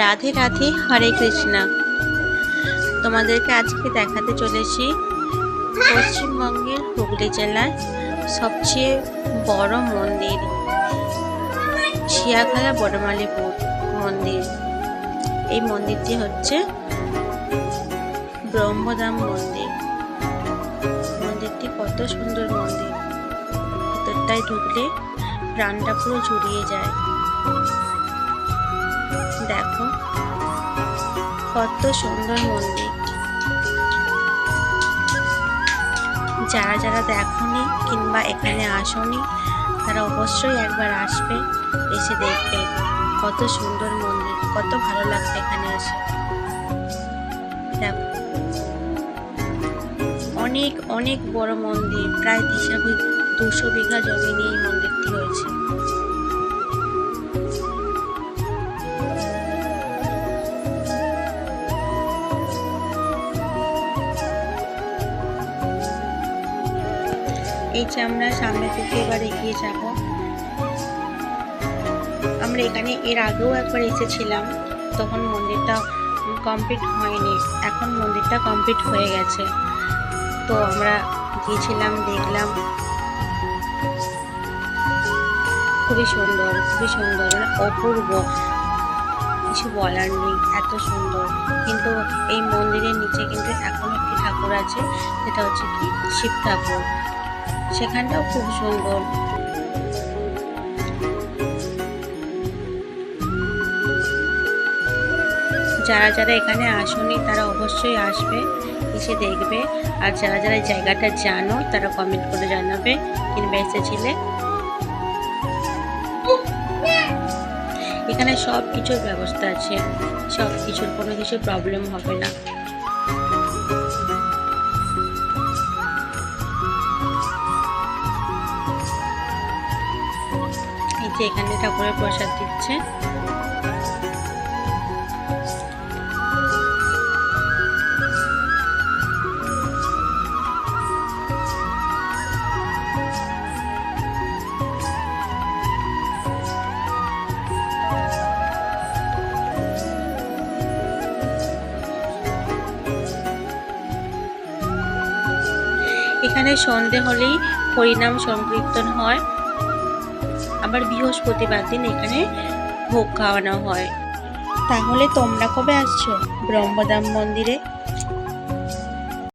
রাধে রাধে, হরে কৃষ্ণা। তোমাদেরকে আজকে দেখাতে চলেছি পশ্চিমবঙ্গের হুগলি জেলার সবচেয়ে বড় মন্দির, শিয়াখালা বড়মালিপুর মন্দির। এই মন্দিরটি হচ্ছে ব্রহ্মধাম মন্দির। মন্দিরটি কত সুন্দর মন্দির। ভেতরটায় ঢুকলে প্রাণটা পুরো জুড়িয়ে যায়। কত সুন্দর মন্দির। যারা যারা দেখনি কিংবা এখানে আসনি, তারা অবশ্যই একবার আসবে, এসে দেখবে কত সুন্দর মন্দির, কত ভালো লাগবে এখানে এসে। দেখো। অনেক অনেক বড় মন্দির, প্রায় দিশা দুশো বিঘা জমি নিয়ে এই মন্দিরটি হয়েছে। এই যে আমরা সামনে থেকে এবার এগিয়ে যাব। আমরা এখানে এর আগেও একবার এসেছিলাম, তখন মন্দিরটা কমপ্লিট হয়নি। এখন মন্দিরটা কমপ্লিট হয়ে গেছে। তো আমরা গিয়েছিলাম, দেখলাম। খুবই সুন্দর খুবই সুন্দর মানে অপূর্ব। কিছু বলার নেই, এত সুন্দর। কিন্তু এই মন্দিরের নিচে কিন্তু এখন একটি ঠাকুর আছে, যেটা হচ্ছে কি? শিব ঠাকুর। সেখানটাও খুব সুন্দর। যারা যারা এখানে আসেনি, তারা অবশ্যই আসবে, এসে দেখবে। আর যারা যারা জায়গাটা জানো, তারা কমেন্ট করে জানাবে, কিংবা এসেছিলে। এখানে সব কিছুর ব্যবস্থা আছে। সব কিছুর কোনো কিছু প্রবলেম হবে না। এখানে ঠাকুরের প্রসাদ দিচ্ছে। এখানে সন্ধে হলেই হরিনাম সংকীর্তন হয়। আবার বৃহস্পতিবার দিন এখানে ভোগ খাওয়ানো হয়। তাহলে তোমরা কবে আসছো? ব্রহ্মদাম মন্দিরে?